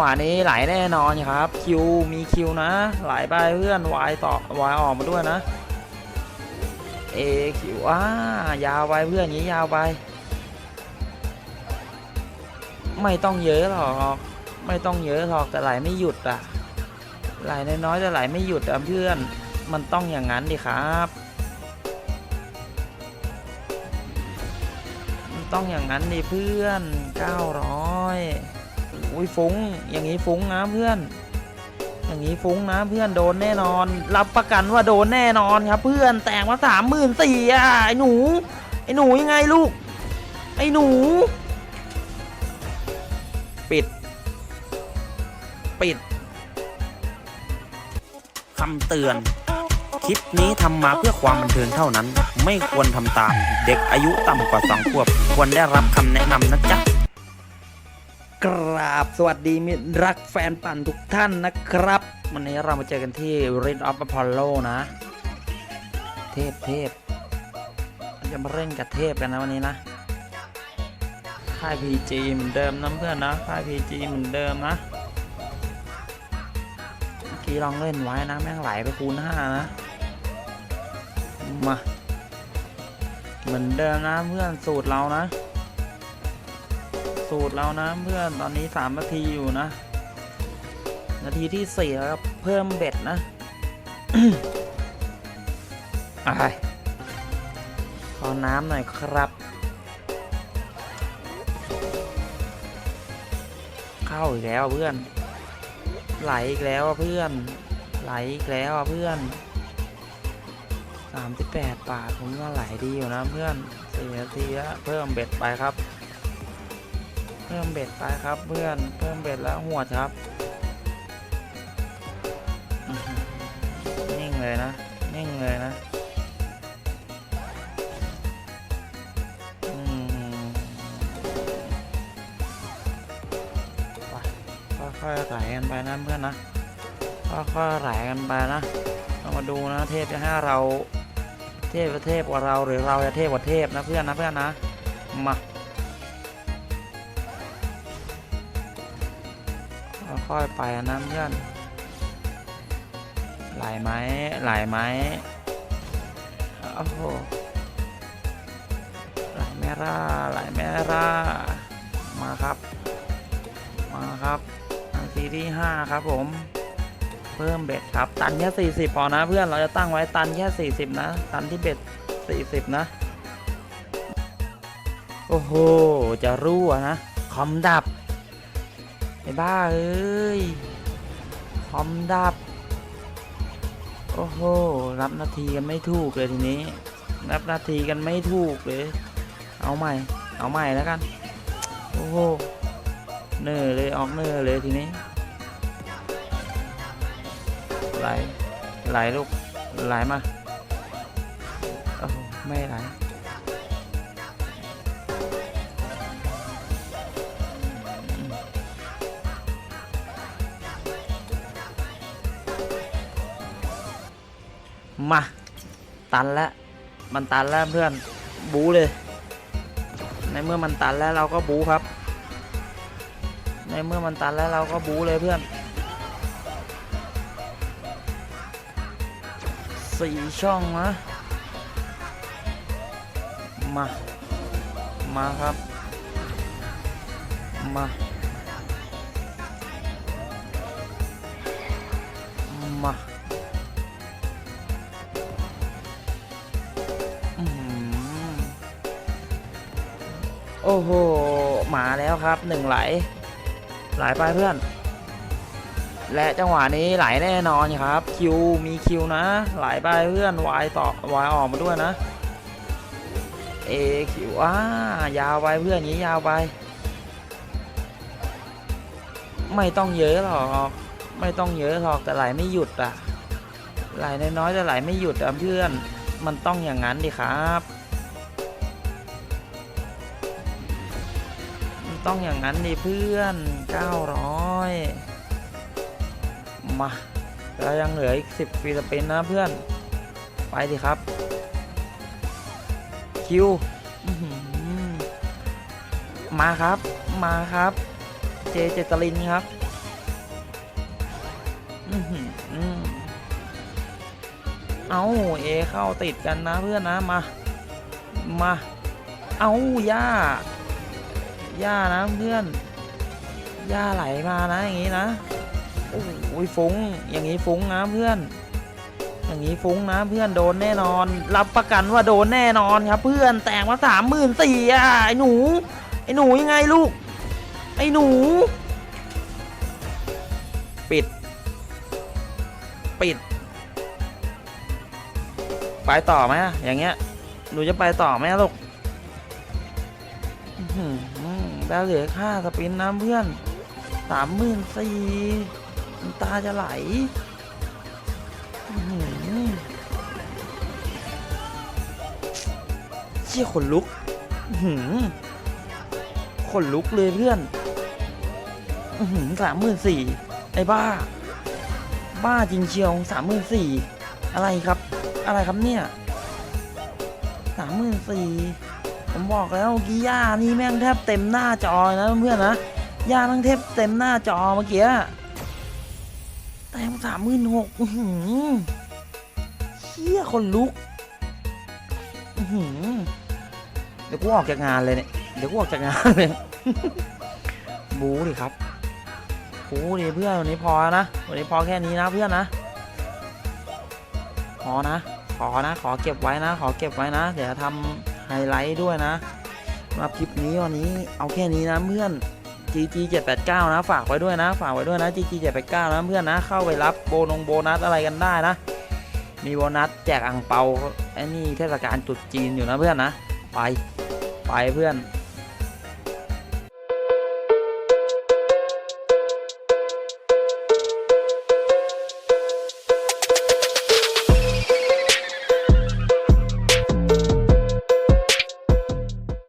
จังหวะนี้ไหลแน่นอนครับ คิวมีคิวนะ ไหลไปเพื่อนวายต่อวายออกมาด้วยนะเอคิวอ่ายาวไปเพื่อนอย่างนี้ยาวไป ไม่ต้องเยอะหรอกไม่ต้องเยอะหรอกแต่ไหลไม่หยุดอะไหลน้อยๆแต่ไหลไม่หยุดอะเพื่อนมันต้องอย่างนั้นดิครับมันต้องอย่างนั้นดิเพื่อน 900 อุ้ยฟุ้ง อย่างนี้ฟุ้งนะเพื่อน อย่างนี้ฟุ้งนะเพื่อนโดนแน่นอน รับประกันว่าโดนแน่นอนครับ เพื่อนแต่งมาสามหมื่นสี่อะไอ้หนู ไอ้หนูยังไงลูก ไอ้หนู ปิด ปิดคำเตือน คลิปนี้ทำมาเพื่อความบันเทิงเท่านั้น ไม่ควรทำตาม เด็กอายุต่ำกว่าสองขวบ ควรได้รับคำแนะนำนะจ๊ะ กราบสวัสดีมิตรรักแฟนปั่นทุกท่านนะครับ วันนี้เรามาเจอกันที่ Ring of Apollo นะ เทพเทพจะมาเล่นกับเทพกันนะวันนี้นะค่าย PG เหมือนเดิมนะเพื่อนนะค่าย PG เหมือนเดิมนะเมื่อกี้ลองเล่นไว้นะ แม่งไหลไปคูณห้านะ มา เหมือนเดิมนะเพื่อนสูตรเรานะ สูตรเรานะเพื่อนตอนนี้3นาทีอยู่นะ นาทีที่4แล้วครับเพิ่มเบ็ดนะอะไรขอน้ำหน่อยครับ เข้าอีกแล้วเพื่อน ไหลอีกแล้วเพื่อน ไหลอีกแล้วเพื่อน38บาทผมว่าไหลดีอยู่นะเพื่อน4นาทีแล้วเพิ่มเบ็ดไปครับ พิ่มเบ็ดไปครับเพื่อนเพิ่มเบ็ดแล้วหัวครับนิ่งเลยนะนิ่งเลยนะไปค่อยๆไหลกันไปนะเพื่อนนะค่อยๆไหลกันไปนะเรามาดูนะเทพจะให้เราเทพจะเทพกว่าเราหรือเราจะเทพกว่าเทพนะเพื่อนนะเพื่อนนะมา ค่อยไปนะเพื่อนไหลไหมไหลไหมโอ้โหไหลแม่ร่าไหลแม่ร่ามาครับ มาครับนาทีที่ห้าครับผม เพิ่มเบ็ดครับ ตันแค่สี่สิบพอนะเพื่อนเราจะตั้งไว้ตันแค่สี่สิบนะ ตันที่เบ็ดสี่สิบนะ โอ้โห จะรั่วนะ คอมดับ ไอ้บ้าเอ้ยคอมดับ โอ้โห รับนาทีกันไม่ถูกเลยทีนี้ รับนาทีกันไม่ถูกเลย เอาใหม่ เอาใหม่แล้วกัน โอ้โห เนอเลยออกเนอเลยทีนี้ ไหล ไหลลูก ไหลมา โอ้ไม่ไหล มา ตันแล้วมันตันแล้วเพื่อนบูเลย ในเมื่อมันตันแล้วเราก็บูครับ ในเมื่อมันตันแล้วเราก็บูเลยเพื่อนสี่ช่องนะมา มาครับ มา มา อ้โหมาแล้วครับหนึ่งไหล ไหลไปเพื่อน และจังหวะนี้ไหลแน่นอนครับคิวมีคิวนะไหลไปเพื่อนวายต่อวายออกมาด้วยนะเอคิวอ่ายาวไปเพื่อนอย่างนี้ยาวไปไม่ต้องเยอะหรอกไม่ต้องเยอะหรอกแต่ไหลไม่หยุดอะไหลน้อยๆแต่ไหลไม่หยุดอะเพื่อน มันต้องอย่างนั้นดิครับ ต้องอย่างนั้นดิเพื่อน 900 มาเรายังเหลืออีก 10ฟรีสปินนะเพื่อน ไปดิครับ คิว มาครับ มาครับ เจเจตลินครับอื้อเอาเอเข้าติดกันนะเพื่อนนะ มา มา เอาย่า ย่านะเพื่อนย่าไหลมานะ อย่างนี้นะโอ้ยฟุ้ง อย่างนี้ฟุ้งนะเพื่อน อย่างนี้ฟุ้งนะเพื่อนโดนแน่นอน รับประกันว่าโดนแน่นอนครับ เพื่อนแต่งมาสามหมื่นสี่อะไอ้หนู ไอ้หนูยังไงลูก ไอ้หนู ปิด ปิด ไปต่อไหมอย่างเงี้ย หนูจะไปต่อไหมลูก แล้วเหลือค่าสปินน้ำเพื่อนสามหมื่นสี่ตาจะไหลเชี่ยขนลุกหือขนลุกเลยเพื่อนสามหมื่นสี่ไอ้บ้า บ้าจริงเชียวสามหมื่นสี่อะไรครับ อะไรครับเนี่ยสามหมื่นสี่ ผมบอกแล้วเมื่อกี้ย่านี่แม่งแทบเต็มหน้าจอเลยนะเพื่อนๆนะย่าแม่งแทบเต็มหน้าจอเมื่อกี้แต่สามหมื่นหกเชี่ยคนลุกเดี๋ยวกูออกจากงานเลยเนี่ย เดี๋ยวกูออกจากงานเลย บูดิครับโอ้ดีเพื่อนวันนี้พอแล้วนะ วันนี้พอแค่นี้นะเพื่อนนะ พอนะ ขอนะ ขอเก็บไว้นะ ขอเก็บไว้นะ เดี๋ยวทำ ไฮไลท์ด้วยนะสำหรับคลิปนี้วันนี้เอาแค่นี้นะเพื่อน GG 789นะฝากไว้ด้วยนะ ฝากไว้ด้วยนะ GG 789นะเพื่อนนะเข้าไปรับโบนงโบนัสอะไรกันได้นะ มีโบนัสแจกอ่งเปาไอ้นี่เทศกาลจุดจีนอยู่นะเพื่อนนะ ไปไปเพื่อน